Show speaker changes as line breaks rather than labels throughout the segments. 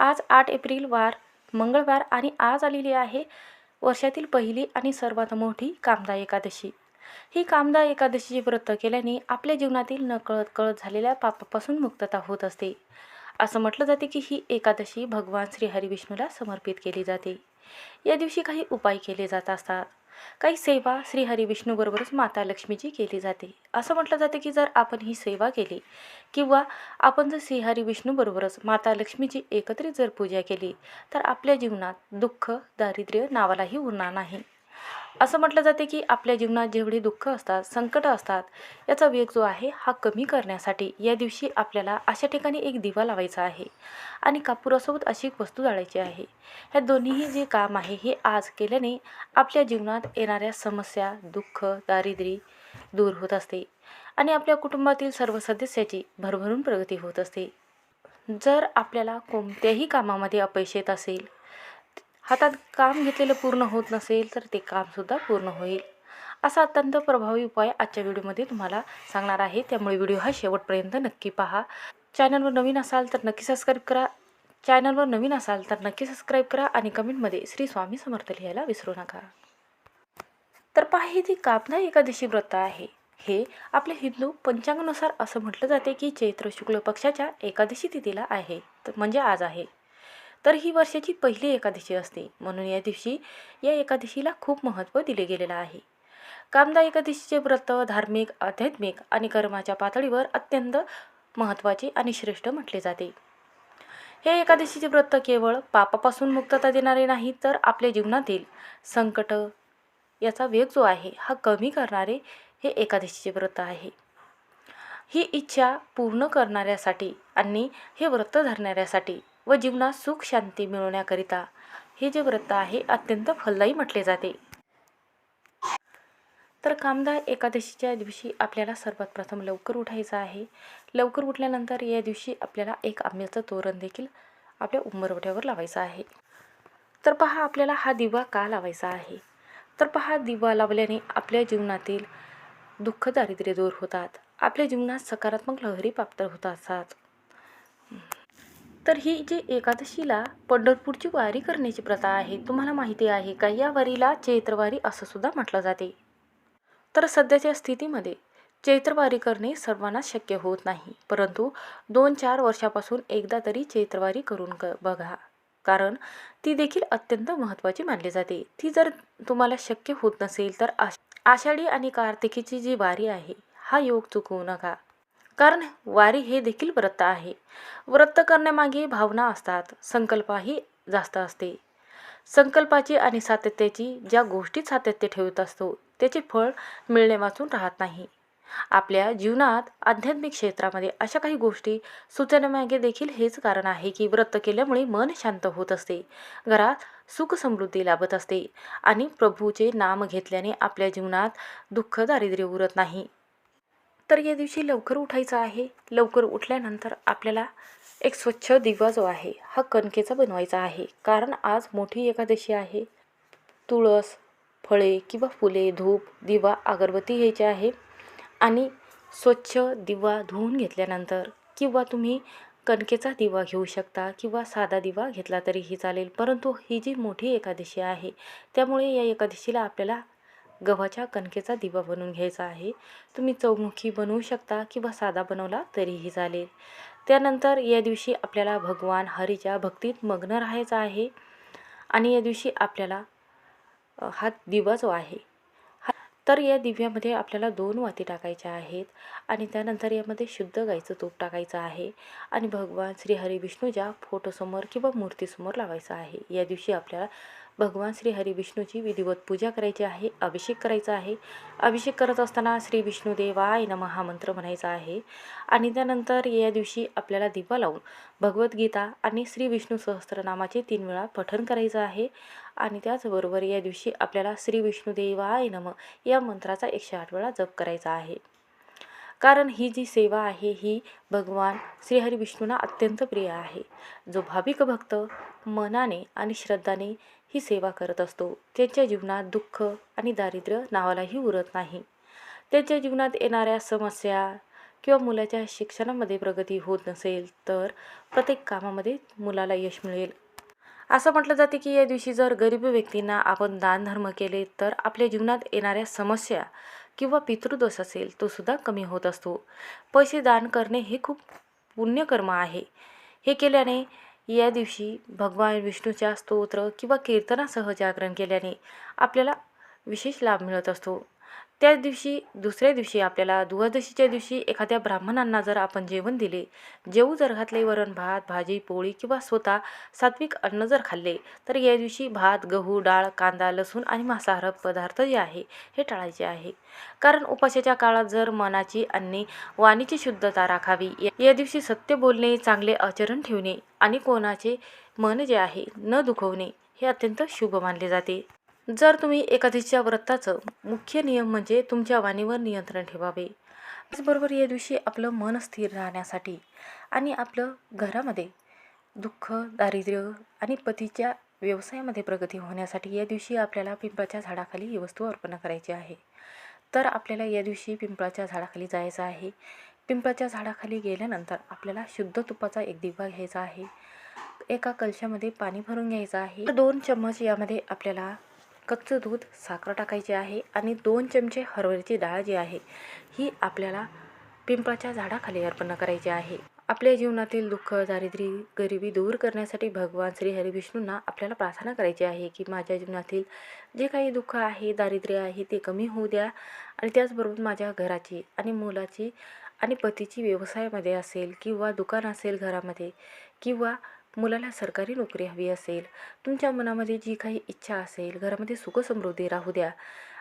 आज आठ एप्रिल वार मंगळवार आणि आज आलेली आहे वर्षातील पहिली आणि सर्वात मोठी कामदा एकादशी. ही कामदा एकादशीचे व्रत केल्याने आपल्या जीवनातील नकळत कळत झालेल्या पापापासून मुक्तता होत असते. असं म्हटलं जाते की ही एकादशी भगवान श्री हरिविष्णूला समर्पित केली जाते. या दिवशी काही उपाय केले जात असतात. काही सेवा श्री हरिविष्णूबरोबरच माता लक्ष्मीची केली जाते. असं म्हटलं जाते की जर आपण ही सेवा केली किंवा आपण जर श्री हरिविष्णूबरोबरच माता लक्ष्मीची एकत्रित जर पूजा केली तर आपल्या जीवनात दुःख दारिद्र्य नावालाही उरणार नाही. असं म्हटलं जाते की आपल्या जीवनात जेवढी दुःख असतात संकट असतात याचा वेग जो आहे हा कमी करण्यासाठी या दिवशी आपल्याला अशा ठिकाणी एक दिवा लावायचा आहे आणि कापुरासोबत अशी एक वस्तू जाळायची आहे. ह्या दोन्हीही जे काम आहे हे आज केल्याने आपल्या जीवनात येणाऱ्या समस्या दुःख दारिद्र्य दूर होत असते आणि आपल्या कुटुंबातील सर्व सदस्याची भरभरून प्रगती होत असते. जर आपल्याला कोणत्याही कामामध्ये अपयश येत असेल हातात काम घेतलेलं पूर्ण होत नसेल तर ते कामसुद्धा पूर्ण होईल. असा अत्यंत प्रभावी उपाय आजच्या व्हिडिओमध्ये तुम्हाला सांगणार आहे. त्यामुळे व्हिडिओ हा शेवटपर्यंत नक्की पहा. चॅनलवर नवीन असाल तर नक्की सबस्क्राईब करा. चॅनलवर नवीन असाल तर नक्की सबस्क्राईब करा आणि कमेंटमध्ये श्री स्वामी समर्थ लिहायला विसरू नका. तर पाही ती कापना एकादशी व्रत आहे हे आपल्या हिंदू पंचांगानुसार असं म्हटलं जाते की चैत्र शुक्ल पक्षाच्या एकादशी तिथीला आहे. तर म्हणजे आज आहे. तर ही वर्षाची पहिली एकादशी असते. म्हणून या दिवशी या एकादशीला खूप महत्त्व दिले गेलेलं आहे. कामदा एकादशीचे व्रत धार्मिक आध्यात्मिक आणि कर्माच्या पातळीवर अत्यंत महत्त्वाचे आणि श्रेष्ठ म्हटले जाते. हे एकादशीचे व्रत केवळ पापापासून मुक्तता देणारे नाही तर आपल्या जीवनातील संकट याचा वेग जो आहे हा कमी करणारे हे एकादशीचे व्रत आहे. ही इच्छा पूर्ण करणाऱ्यासाठी आणि हे व्रत धरणाऱ्यासाठी व जीवनात सुख शांती मिळवण्याकरिता हे जे व्रत आहे अत्यंत फलदायी म्हटले जाते. तर कामदार एकादशीच्या दिवशी आपल्याला सर्वात प्रथम लवकर उठायचं आहे. लवकर उठल्यानंतर या दिवशी आपल्याला एक आंब्याचं तोरण देखील आपल्या उंबरवट्यावर लावायचं आहे. तर पहा आपल्याला हा दिवा का लावायचा आहे? तर पहा दिवा लावल्याने आपल्या जीवनातील दुःख दारिद्र्य दूर होतात. आपल्या जीवनात सकारात्मक लहरी प्राप्त होत असतात. तर ही जी एकादशीला पंढरपूरची वारी करण्याची प्रथा आहे तुम्हाला माहिती आहे का? या वारीला चैत्रवारी असं सुद्धा म्हटलं जाते. तर सध्याच्या स्थितीमध्ये चैत्रवारी करणे सर्वांना शक्य होत नाही. परंतु दोन चार वर्षापासून एकदा तरी चैत्रवारी करून क बघा. कारण ती देखील अत्यंत महत्त्वाची मानली जाते. ती जर तुम्हाला शक्य होत नसेल तर आष आषाढी आणि कार्तिकीची जी वारी आहे हा योग चुकवू नका. कारण वारी हे देखील व्रत आहे. व्रत करण्यामागे भावना असतात. संकल्पही जास्त असते. संकल्पाची आणि सातत्याची ज्या गोष्टीत सातत्य ठेवत असतो त्याचे फळ मिळणे वाचून राहत नाही. आपल्या जीवनात आध्यात्मिक क्षेत्रामध्ये अशा काही गोष्टी सुचण्यामागे देखील हेच कारण आहे की व्रत केल्यामुळे मन शांत होत असते. घरात सुख समृद्धी लाभत असते आणि प्रभूचे नाम घेतल्याने आपल्या जीवनात दुःख दारिद्र्य उरत नाही. तर या दिवशी लवकर उठायचं आहे. लवकर उठल्यानंतर आपल्याला एक स्वच्छ दिवा जो आहे हा कणकेचा बनवायचा आहे. कारण आज मोठी एकादशी आहे. तुळस फळे किंवा फुले धूप दिवा अगरबत्ती घ्यायचे आहे. आणि स्वच्छ दिवा धुवून घेतल्यानंतर किंवा तुम्ही कणकेचा दिवा घेऊ शकता किंवा साधा दिवा घेतला तरीही चालेल. परंतु ही जी मोठी एकादशी आहे त्यामुळे या एकादशीला आपल्याला गव्हाच्या कणकेचा दिवा बनवून घ्यायचा आहे. तुम्ही चौमुखी बनवू शकता किंवा साधा बनवला तरीही चालेल. त्यानंतर या दिवशी आपल्याला भगवान हरीच्या भक्तीत मग्न राहायचं आहे. आणि या दिवशी आपल्याला हा दिवा जो आहे हा तर या दिव्यामध्ये आपल्याला दोन वाती टाकायच्या आहेत. आणि त्यानंतर यामध्ये शुद्ध गाईचं तूप टाकायचं आहे. आणि भगवान श्री हरी विष्णूच्या फोटोसमोर किंवा मूर्तीसमोर लावायचं आहे. या दिवशी आपल्याला भगवान श्री हरी विष्णूची विधिवत पूजा करायची आहे अभिषेक करायचा आहे. अभिषेक करत असताना श्री विष्णुदेवाय नम हा मंत्र म्हणायचा आहे. आणि त्यानंतर या दिवशी आपल्याला दिवा लावून भगवद्गीता आणि श्री विष्णू सहस्त्रनामाचे तीन वेळा पठण करायचं आहे. आणि त्याचबरोबर या दिवशी आपल्याला श्री विष्णुदेवाय नम या मंत्राचा एकशे आठ वेळा जप करायचा आहे. कारण ही जी सेवा आहे ही भगवान श्रीहरी विष्णूंना अत्यंत प्रिय आहे. जो भाविक भक्त मनाने आणि श्रद्धाने ही सेवा करत असतो. त्यांच्या जीवनात दुःख आणि दारिद्र्य नावालाही उरत नाही. त्यांच्या जीवनात येणाऱ्या समस्या किंवा मुलाच्या शिक्षणामध्ये प्रगती होत नसेल तर प्रत्येक कामामध्ये मुलाला यश मिळेल. असं म्हटलं जाते की या दिवशी जर गरीब व्यक्तींना आपण दानधर्म केले तर आपल्या जीवनात येणाऱ्या समस्या किंवा पितृदोष असेल तो सुद्धा कमी होत असतो. पैसे दान करणे हे खूप पुण्यकर्म आहे. हे केल्याने या दिवशी भगवान विष्णूच्या स्तोत्र किंवा कीर्तनासह जागरण केल्याने आपल्याला विशेष लाभ मिळत असतो. त्याच दिवशी दुसऱ्या दिवशी आपल्याला द्वादशीच्या दिवशी एखाद्या ब्राह्मणांना जर आपण जेवण दिले जेवू जर घातले वरण भात भाजी पोळी किंवा स्वतः सात्विक अन्न जर खाल्ले तर या दिवशी भात गहू डाळ कांदा लसूण आणि मांसाहार पदार्थ जे आहे हे टाळायचे आहे. कारण उपासाच्या काळात जर मनाची आणि वाणीची शुद्धता राखावी या दिवशी सत्य बोलणे चांगले आचरण ठेवणे आणि कोणाचे मन जे आहे न दुखवणे हे अत्यंत शुभ मानले जाते. जर तुम्ही एकादशीच्या व्रताचं मुख्य नियम म्हणजे तुमच्या वाणीवर नियंत्रण ठेवावे. त्याचबरोबर या दिवशी आपलं मन स्थिर राहण्यासाठी आणि आपलं घरामध्ये दुःख दारिद्र्य आणि पतीच्या व्यवसायामध्ये प्रगती होण्यासाठी या दिवशी आपल्याला पिंपळाच्या झाडाखाली ही वस्तू अर्पण करायची आहे. तर आपल्याला या दिवशी पिंपळाच्या झाडाखाली जायचं आहे. पिंपळाच्या झाडाखाली गेल्यानंतर आपल्याला शुद्ध तुपाचा एक दिवा घ्यायचा आहे. एका कलशामध्ये पाणी भरून घ्यायचं आहे. दोन चम्मच यामध्ये आपल्याला कच्चं दूध साखर टाकायची आहे आणि दोन चमचे हरभऱ्याची डाळ जी आहे ही आपल्याला पिंपळाच्या झाडाखाली अर्पण करायची आहे. आपल्या जीवनातील दुःख दारिद्र्य गरिबी दूर करण्यासाठी भगवान श्री हरिविष्णूंना आपल्याला प्रार्थना करायची आहे की माझ्या जीवनातील जे काही दुःख आहे दारिद्र्य आहे ते कमी होऊ द्या आणि त्याचबरोबर माझ्या घराची आणि मुलाची आणि पतीची व्यवसायामध्ये असेल किंवा दुकान असेल घरामध्ये किंवा मुलाला सरकारी नोकरी हवी असेल तुमच्या मनामध्ये जी काही इच्छा असेल घरामध्ये सुखसमृद्धी राहू द्या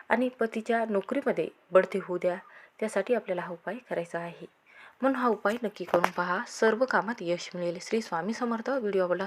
आणि पतीच्या नोकरीमध्ये बढती होऊ द्या त्यासाठी आपल्याला हा उपाय करायचा आहे. म्हणून हा उपाय नक्की करून पहा. सर्व कामात यश मिळेल. श्री स्वामी समर्थ. व्हिडिओ आवडला